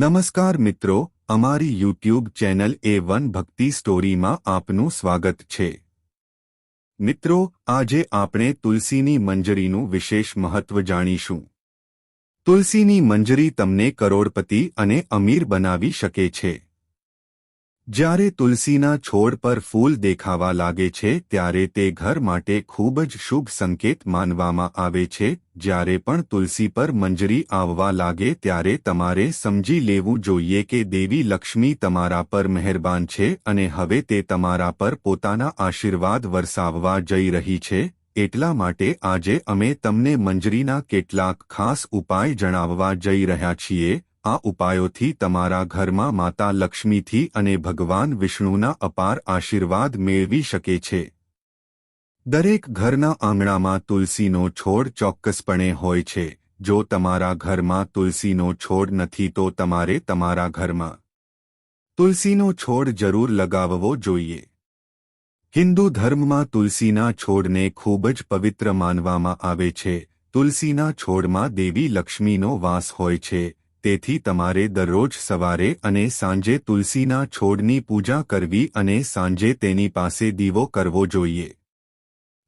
નમસ્કાર મિત્રો, અમારી યુટ્યુબ ચેનલ એ વન ભક્તિ સ્ટોરીમાં આપનું સ્વાગત છે. મિત્રો, આજે આપણે તુલસીની મંજરીનું વિશેષ મહત્વ જાણીશું. તુલસીની મંજરી તમને કરોડપતિ અને અમીર બનાવી શકે છે. જ્યારે તુલસીના છોડ પર ફૂલ દેખાવા લાગે છે ત્યારે તે ઘર માટે ખૂબ જ શુભ સંકેત માનવામાં આવે છે. જ્યારે પણ તુલસી પર મંજરી આવવા લાગે ત્યારે તમારે સમજી લેવું જોઈએ કે દેવી લક્ષ્મી તમારા પર મહેરબાન છે અને હવે તે તમારા પર પોતાના આશીર્વાદ વરસાવવા જઈ રહી છે. એટલા માટે આજે અમે તમને મંજરીના કેટલાક ખાસ ઉપાય જણાવવા જઈ રહ્યા છીએ. આ ઉપાયોથી તમારા ઘરમાં માતા લક્ષ્મીથી અને ભગવાન વિષ્ણુના અપાર આશીર્વાદ મેળવી શકે છે. દરેક ઘરના આંગણામાં તુલસીનો છોડ ચોક્કસપણે હોય છે. જો તમારા ઘરમાં તુલસીનો છોડ નથી તો તમારે તમારા ઘરમાં તુલસીનો છોડ જરૂર લગાવવો જોઈએ. હિન્દુ ધર્મમાં તુલસીના છોડને ખૂબ જ પવિત્ર માનવામાં આવે છે. તુલસીના છોડમાં દેવી લક્ષ્મીનો વાસ હોય છે. તેથી તમારે દરરોજ સવારે અને સાંજે તુલસીના છોડની પૂજા કરવી અને સાંજે તેની પાસે દીવો કરવો જોઈએ.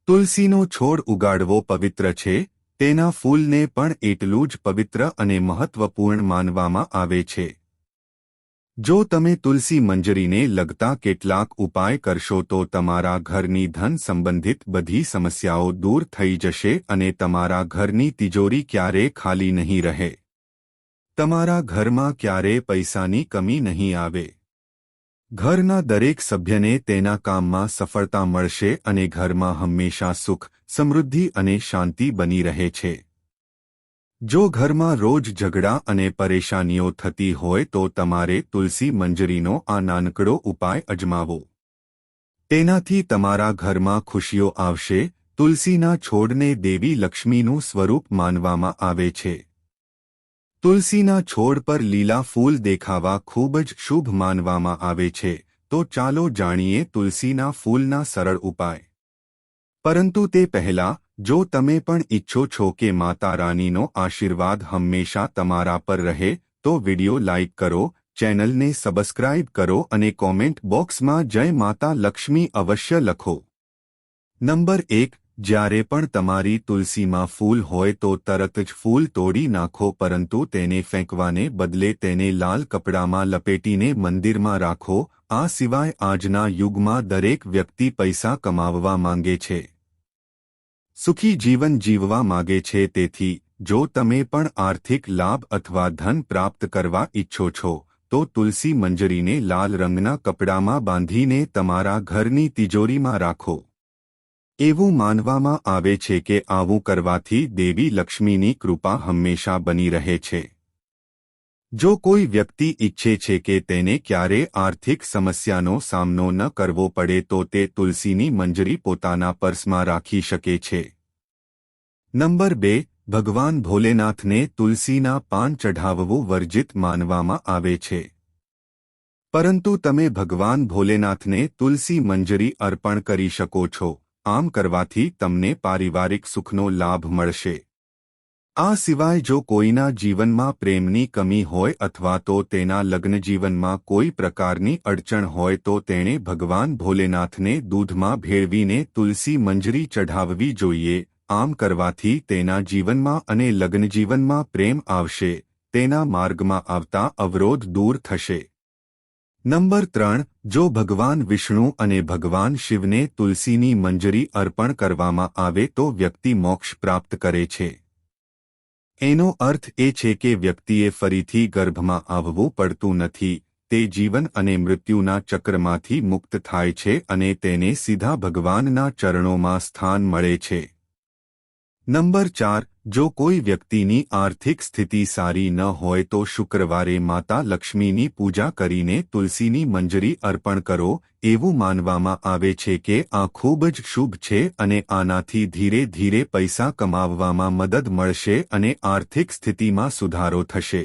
તુલસીનો છોડ ઉગાડવો પવિત્ર છે, તેના ફૂલને પણ એટલું જ પવિત્ર અને મહત્વપૂર્ણ માનવામાં આવે છે. જો તમે તુલસી મંજરીને લગતા કેટલાક ઉપાય કરશો તો તમારા ઘરની ધન સંબંધિત બધી સમસ્યાઓ દૂર થઈ જશે અને તમારા ઘરની તિજોરી ક્યારેય ખાલી નહીં રહે. તમારા ઘરમાં ક્યારેય પૈસાની કમી નહીં આવે? ઘરના દરેક સભ્યને તેના કામમાં સફળતા મળશે અને ઘરમાં હંમેશા સુખ, સમૃદ્ધિ અને શાંતિ બની રહે છે. જો ઘરમાં રોજ ઝઘડા અને પરેશાનીઓ થતી હોય તો તમારે તુલસી મંજરીનો આ નાનકડો ઉપાય અજમાવો. તેનાથી તમારા ઘરમાં ખુશીઓ આવશે, તુલસીના છોડને દેવી લક્ષ્મીનું સ્વરૂપ માનવામાં આવે છે. તુલસીના છોડ પર લીલા ફૂલ દેખાવા ખૂબ જ શુભ માનવામાં આવે છે, તો ચાલો જાણીએ તુલસીના ફૂલના સરળ ઉપાય. પરંતુ તે પહેલા, જો તમે પણ ઈચ્છો છો કે માતા રાનીનો આશીર્વાદ હંમેશા તમારા પર રહે, તો વિડિયો લાઇક કરો, ચેનલને સબસ્ક્રાઇબ કરો અને કોમેન્ટ બોક્સમાં જય માતા લક્ષ્મી અવશ્ય લખો. નંબર એક જ્યારે પણ તમારી તુલસીમાં ફૂલ હોય તો તરત જ ફૂલ તોડી નાખો, પરંતુ તેને ફેંકવાને બદલે તેને લાલ કપડામાં લપેટીને મંદિરમાં રાખો. આ સિવાય આજના યુગમાં દરેક વ્યક્તિ પૈસા કમાવવા માંગે છે. સુખી જીવન જીવવા માગે છે. તેથી, જો તમે પણ આર્થિક લાભ અથવા ધન પ્રાપ્ત કરવા ઈચ્છો છો, તો તુલસી મંજરીને લાલ રંગના કપડામાં બાંધીને તમારા ઘરની તિજોરીમાં રાખો. એવું માનવામાં આવે છે કે આવું કરવાથી દેવી લક્ષ્મીની કૃપા હંમેશા બની રહે છે. જો કોઈ વ્યક્તિ ઈચ્છે છે કે તેને ક્યારે આર્થિક સમસ્યાનો સામનો ન કરવો પડે તો તે તુલસીની મંજરી પોતાના પર્સમાં રાખી શકે છે. નંબર બે, ભગવાન ભોલેનાથને તુલસીના પાન ચઢાવવું વર્જિત માનવામાં આવે છે. પરંતુ તમે ભગવાન ભોલેનાથને તુલસી મંજરી અર્પણ કરી શકો છો. આમ કરવાથી તમને પારિવારિક સુખનો લાભ મળશે. આ સિવાય જો કોઈના જીવનમાં પ્રેમની કમી હોય અથવા તો તેના લગ્નજીવનમાં કોઈ પ્રકારની અડચણ હોય તો તેણે ભગવાન ભોલેનાથને દૂધમાં ભેળવીને તુલસી મંજરી ચઢાવવી જોઈએ. આમ કરવાથી તેના જીવનમાં અને લગ્નજીવનમાં પ્રેમ આવશે, તેના માર્ગમાં આવતા અવરોધ દૂર થશે. નંબર ત્રણ, જો ભગવાન વિષ્ણુ અને ભગવાન શિવને તુલસીની મંજરી અર્પણ કરવામાં આવે તો વ્યક્તિ મોક્ષ પ્રાપ્ત કરે છે. એનો અર્થ એ છે કે વ્યક્તિએ ફરીથી ગર્ભમાં આવવું પડતું નથી, તે જીવન અને મૃત્યુના ચક્રમાંથી મુક્ત થાય છે અને તેને સીધા ભગવાનના ચરણોમાં સ્થાન મળે છે. નંબર ચાર જો કોઈ વ્યક્તિની આર્થિક સ્થિતિ સારી ન હોય તો શુક્રવારે માતા લક્ષ્મીની પૂજા કરીને તુલસીની મંજરી અર્પણ કરો, એવું માનવામાં આવે છે કે આ ખૂબ જ શુભ છે અને આનાથી ધીરે ધીરે પૈસા કમાવવામાં મદદ મળશે અને આર્થિક સ્થિતિમાં સુધારો થશે.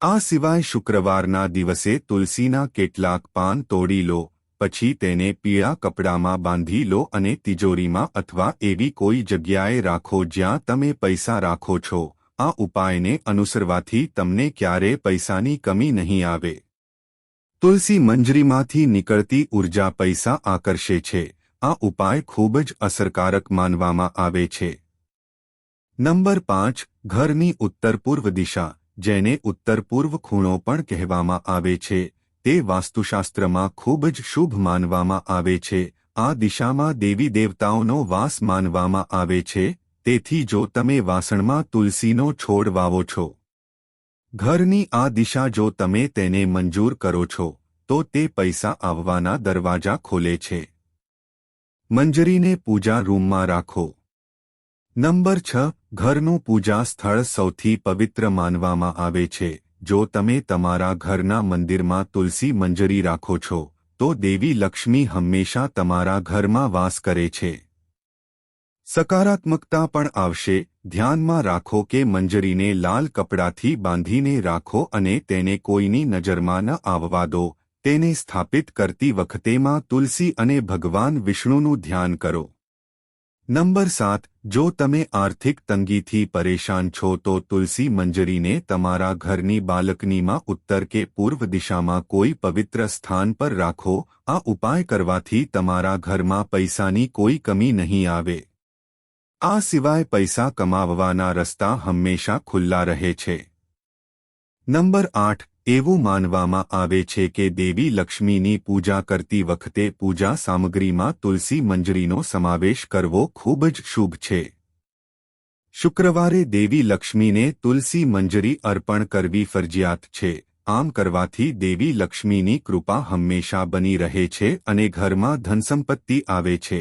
આ સિવાય શુક્રવારના દિવસે તુલસીના કેટલાક પાન તોડી લો. પછી તેને પીળા કપડામાં બાંધી લો અને તિજોરીમાં અથવા એવી કોઈ જગ્યાએ રાખો જ્યાં તમે પૈસા રાખો છો. આ ઉપાયને અનુસરવાથી તમને ક્યારે પૈસાની કમી નહીં આવે. તુલસી મંજરીમાંથી નીકળતી ઊર્જા પૈસા આકર્ષે છે. આ ઉપાય ખૂબ જ અસરકારક માનવામાં આવે છે. નંબર પાંચ, ઘરની ઉત્તર પૂર્વ દિશા, જેને ઉત્તર પૂર્વ ખૂણો પણ કહેવામાં આવે છે. તે વાસ્તુશાસ્ત્રમાં ખૂબ જ શુભ માનવામાં આવે છે. આ દિશામાં દેવી દેવતાઓનો વાસ માનવામાં આવે છે. તેથી જો તમે વાસણમાં તુલસીનો છોડ વાવો છો, ઘરની આ દિશા જો તમે તેને મંજૂર કરો છો, તો તે પૈસા આવવાના દરવાજા ખોલે છે. મંજરીને પૂજા રૂમમાં રાખો. નંબર છ, ઘરનું પૂજા સ્થળ સૌથી પવિત્ર માનવામાં આવે છે. જો તમે તમારા ઘરના મંદિરમાં તુલસી મંજરી રાખો છો, તો દેવી લક્ષ્મી હંમેશા તમારા ઘરમાં વાસ કરે છે. સકારાત્મકતા પણ આવશે, ધ્યાનમાં રાખો કે મંજરીને લાલ કપડાથી બાંધીને રાખો અને તેને કોઈની નજરમાં ન આવવા દો, તેને સ્થાપિત કરતી વખતેમાં તુલસી અને ભગવાન વિષ્ણુનું ધ્યાન કરો. નંબર સાત, જો તમે આર્થિક તંગીથી પરેશાન છો તો તુલસી મંજરીને તમારા ઘરની બાલકનીમાં ઉત્તર કે પૂર્વ દિશામાં કોઈ પવિત્ર સ્થાન પર રાખો. આ ઉપાય કરવાથી તમારા ઘરમાં પૈસાની કોઈ કમી નહીં આવે. આ સિવાય પૈસા કમાવવાના રસ્તા હંમેશા ખુલ્લા રહે છે. નંબર આઠ એવું માનવામાં આવે છે કે દેવી લક્ષ્મીની પૂજા કરતી વખતે પૂજા સામગ્રીમાં તુલસી મંજરીનો સમાવેશ કરવો ખૂબ જ શુભ છે. શુક્રવારે દેવી લક્ષ્મીને તુલસી મંજરી અર્પણ કરવી ફરજિયાત છે. આમ કરવાથી દેવી લક્ષ્મીની કૃપા હંમેશા બની રહે છે અને ઘરમાં ધનસંપત્તિ આવે છે.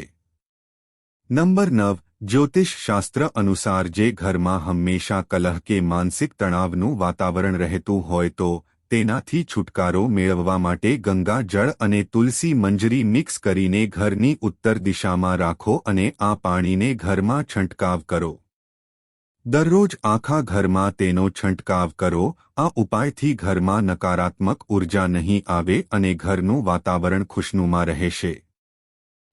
નંબર નવ, જ્યોતિષ શાસ્ત્ર અનુસાર જે ઘરમાં હંમેશા કલહ કે માનસિક તણાવનું વાતાવરણ રહેતું હોય તો તેનાથી છુટકારો મેળવવા માટે ગંગા જળ અને તુલસી મંજરી મિક્સ કરીને ઘરની ઉત્તર દિશામાં રાખો અને આ પાણીને ઘરમાં છંટકાવ કરો. દરરોજ આખા ઘરમાં તેનો છંટકાવ કરો. આ ઉપાયથી ઘરમાં નકારાત્મક ઊર્જા નહીં આવે અને ઘરનું વાતાવરણ ખુશનુમા રહેશે.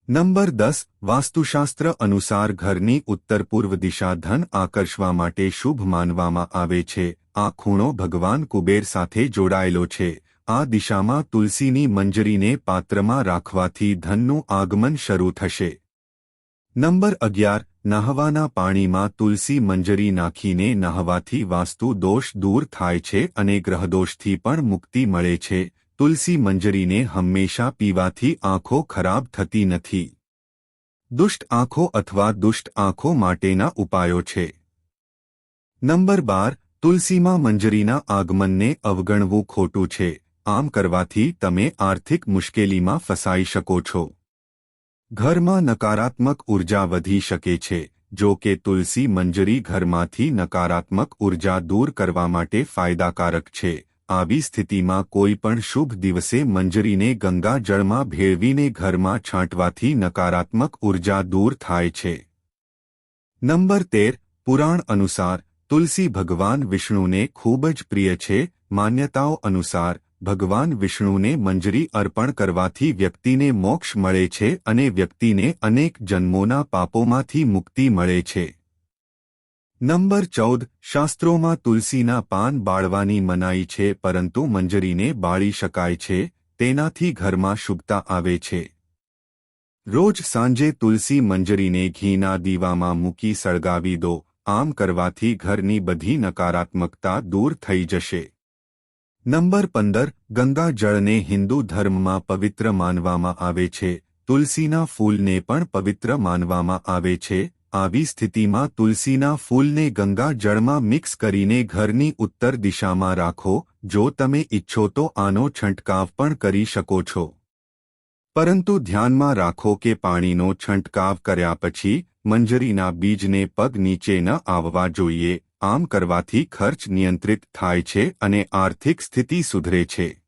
નંબર દસ, વાસ્તુશાસ્ત્ર અનુસાર ઘરની ઉત્તર પૂર્વ દિશા ધન આકર્ષવા માટે શુભ માનવામાં આવે છે. આ ખૂણો ભગવાન કુબેર સાથે જોડાયેલો છે. આ દિશામાં તુલસીની મંજરીને પાત્રમાં રાખવાથી ધનનું આગમન શરૂ થશે. નંબર અગિયાર, નહાવાના પાણીમાં તુલસી મંજરી નાખીને નહાવાથી વાસ્તુ દોષ દૂર થાય છે અને ગ્રહદોષથી પણ મુક્તિ મળે છે. તુલસી મંજરીને હંમેશા પીવાથી આંખો ખરાબ થતી નથી. દુષ્ટ આંખો અથવા દુષ્ટ આંખો માટેના ઉપાયો છે. નંબર બાર, તુલસીમાં મંજરીના આગમનને અવગણવું ખોટું છે. આમ કરવાથી તમે આર્થિક મુશ્કેલીમાં ફસાઈ શકો છો. ઘરમાં નકારાત્મક ઊર્જા વધી શકે છે. જો કે તુલસી મંજરી ઘરમાંથી નકારાત્મક ઊર્જા દૂર કરવા માટે ફાયદાકારક છે. આવી સ્થિતિમાં કોઈ પણ શુભ દિવસે મંજરીને ગંગા જળમાં ભેળવીને ઘરમાં છાંટવાથી નકારાત્મક ઊર્જા દૂર થાય છે. નંબર તેર, પુરાણ અનુસાર, તુલસી ભગવાન વિષ્ણુને ખૂબ જ પ્રિય છે. માન્યતાઓ અનુસાર, ભગવાન વિષ્ણુને મંજરી અર્પણ કરવાથી વ્યક્તિને મોક્ષ મળે છે અને વ્યક્તિને અનેક જન્મોના પાપોમાંથી મુક્તિ મળે છે. નંબર ચૌદ, શાસ્ત્રોમાં તુલસીના પાન બાળવાની મનાઈ છે, પરંતુ મંજરીને બાળી શકાય છે, તેનાથી ઘરમાં શુભતા આવે છે. રોજ સાંજે તુલસી મંજરીને ઘીના દીવામાં મૂકી સળગાવી દો, આમ કરવાથી ઘરની બધી નકારાત્મકતા દૂર થઈ જશે. નંબર પંદર ગંગાજળને હિન્દુ ધર્મમાં પવિત્ર માનવામાં આવે છે, તુલસીના ફૂલને પણ પવિત્ર માનવામાં આવે છે આવી સ્થિતિમાં તુલસીના ફૂલને ગંગા જળમાં મિક્સ કરીને ઘરની ઉત્તર દિશામાં રાખો, જો તમે ઇચ્છો તો આનો છંટકાવ પણ કરી શકો છો. પરંતુ ધ્યાનમાં રાખો કે પાણીનો છંટકાવ કર્યા પછી, મંજરીના બીજને પગ નીચે ન આવવા જોઈએ, આમ કરવાથી ખર્ચ નિયંત્રિત થાય છે અને આર્થિક સ્થિતિ સુધરે છે.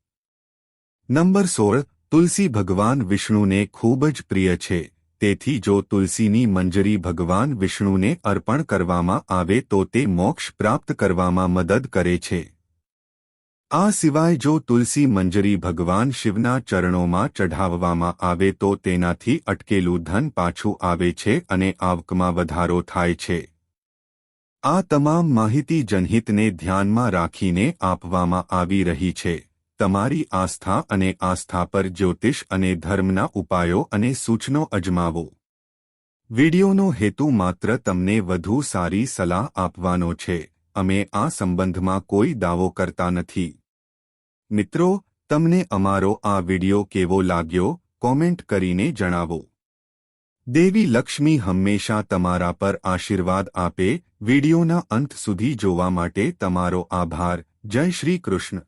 નંબર સોળ, તુલસી ભગવાન વિષ્ણુને ખૂબ જ પ્રિય છે. તેથી જો તુલસીની મંજરી ભગવાન વિષ્ણુને અર્પણ કરવામાં આવે તો તે મોક્ષ પ્રાપ્ત કરવામાં મદદ કરે છે. આ સિવાય જો તુલસી મંજરી ભગવાન શિવના ચરણોમાં ચઢાવવામાં આવે તો તેનાથી અટકેલું ધન પાછું આવે છે અને આવકમાં વધારો થાય છે. આ તમામ માહિતી જનહિતને ધ્યાનમાં રાખીને આપવામાં આવી રહી છે. તમારી આસ્થા અને આસ્થા પર જ્યોતિષ અને ધર્મના ઉપાયો અને સૂચનો અજમાવો. વિડિયોનો હેતુ માત્ર તમને વધુ સારી સલાહ આપવાનો છે. અમે આ સંબંધમાં કોઈ દાવો કરતા નથી. મિત્રો, તમને અમારો આ વિડિયો કેવો લાગ્યો? કોમેન્ટ કરીને જણાવો. દેવી લક્ષ્મી હંમેશા તમારા પર આશીર્વાદ આપે. વિડિયોના અંત સુધી જોવા માટે તમારો આભાર. જય શ્રી કૃષ્ણ.